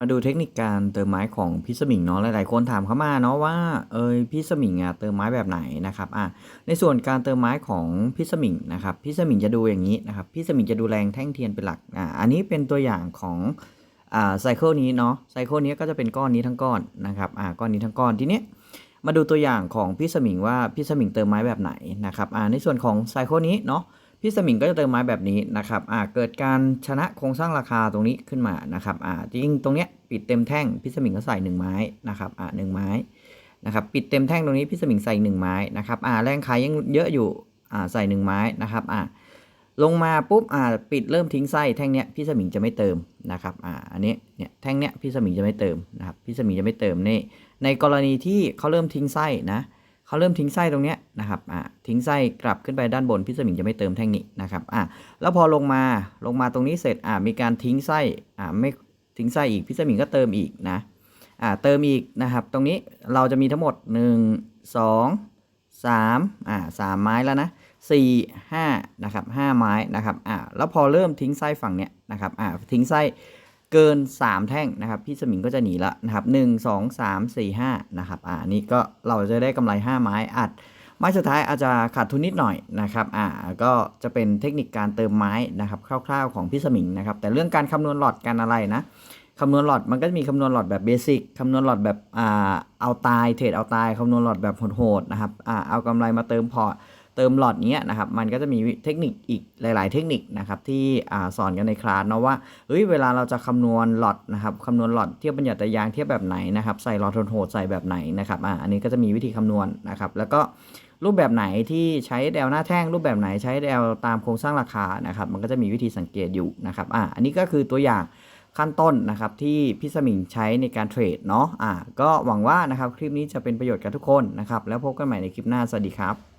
มาดูเทคนิคการเติมไม้ของพี่สมิงเนาะหลายๆคนถามเข้ามาเนาะว่าเอยพี่สมิงอะเติมไม้แบบไหนนะครับอะในส่วนการเติมไม้ของพี่สมิงนะครับพี่สมิงจะดูอย่างนี้นะครับพี่สมิงจะดูแรงแท่งเทียนเป็นหลักอะอันนี้เป็นตัวอย่างของอ่าไซเคิลนี้เนาะไซเคิลนี้ก็จะเป็นก้อนนี้ทั้งก้อนนะครับอ่าก้อนนี้ทั้งก้อนทีเนี้ยมาดูตัวอย่างของพี่สมิงว่าพี่สมิงเติมไม้แบบไหนนะครับอ่าในส่วนของไซเคิลนี้เนาะ พี่สมิงก็จะเติมไม้แบบนี้นะครับอ่าเกิดการชนะโครงสร้างราคาตรงนี้ขึ้นมานะครับอ่าจริงตรงเนี้ยปิดเต็มแท่งพี่สมิงก็ใส่หนึ่งไม้นะครับอ่าหนึ่งไม้นะครับปิดเต็มแท่งตรงนี้พี่สมิงใส่หนึ่งไม้นะครับอ่าแรงขายยังเยอะอยู่อ่าใส่หนึ่งไม้นะครับอ่าลงมาปุ๊บอ่าปิดเริ่มทิ้งไส้แท่งเนี้ยพี่สมิงจะไม่เติมนะครับอ่าอันนี้เนี่ยแท่งเนี้ยพี่สมิงจะไม่เติมนะครับพี่สมิงจะไม่เติมในในกรณีที่เขาเริ่มทิ้งไส้นะ เขาเริ่มทิ้งไส้ตรงเนี้ยนะครับอ่าทิ้งไส้กลับขึ้นไปด้านบนพี่สมิงจะไม่เติมแท่งนี้นะครับอ่าแล้วพอลงมาลงมาตรงนี้เสร็จอ่ามีการทิ้งไส้อ่าไม่ทิ้งไส้อีกพี่สมิงก็เติมอีกนะอ่าเติมอีกนะครับ ตรงนี้เราจะมีทั้งหมด 1 2 3อ่าสามไม้แล้วนะ4 5นะครับ5ไม้นะครับอ่าแล้วพอเริ่มทิ้งไส้ฝั่งเนี้ยนะครับอ่าทิ้งไส้ เกิน 3 แท่งนะครับ พี่สมิงก็จะหนีละนะครับ 1 2 3 4 5 นะครับ อ่านี่ก็เราจะได้กำไร 5 ไม้อัด ไม้สุดท้ายอาจจะขาดทุนนิดหน่อยนะครับ อ่าก็จะเป็นเทคนิคการเติมไม้นะครับ คร่าวๆของพี่สมิงนะครับ แต่เรื่องการคำนวณหลอดการอะไรนะคำนวณหลอดมันก็จะมีคำนวณหลอดแบบเบสิกคำนวณหลอดแบบอ่าเอาตายเทรดเอาตายคำนวณหลอดแบบโหดๆนะครับอ่าเอากำไรมาเติมพอร์ต เติมหลอดนี้นะครับ มันก็จะมีเทคนิคอีกหลาย ๆ เทคนิคนะครับที่สอนกันในคลาสเนาะว่าเฮ้ยเวลาเราจะคำนวณหลอดนะครับคำนวณหลอดเทียบบัญญัติยางเทียบแบบไหนนะครับใส่หลอดโหดใส่แบบไหนนะครับอ่าอันนี้ก็จะมีวิธีคำนวณนะครับ แล้วก็รูปแบบไหนที่ใช้แดวหน้าแท่ง รูปแบบไหนใช้แดวตามโครงสร้างราคานะครับมันก็จะมีวิธีสังเกตอยู่นะครับอ่าอันนี้ก็คือตัวอย่างขั้นต้นนะครับที่พี่สมิงใช้ในการเทรดเนาะอ่าก็หวังว่านะครับคลิปนี้จะเป็นประโยชน์กับทุกคนนะครับแล้วพบกันใหม่ในคลิปหน้าสวัสดีครับ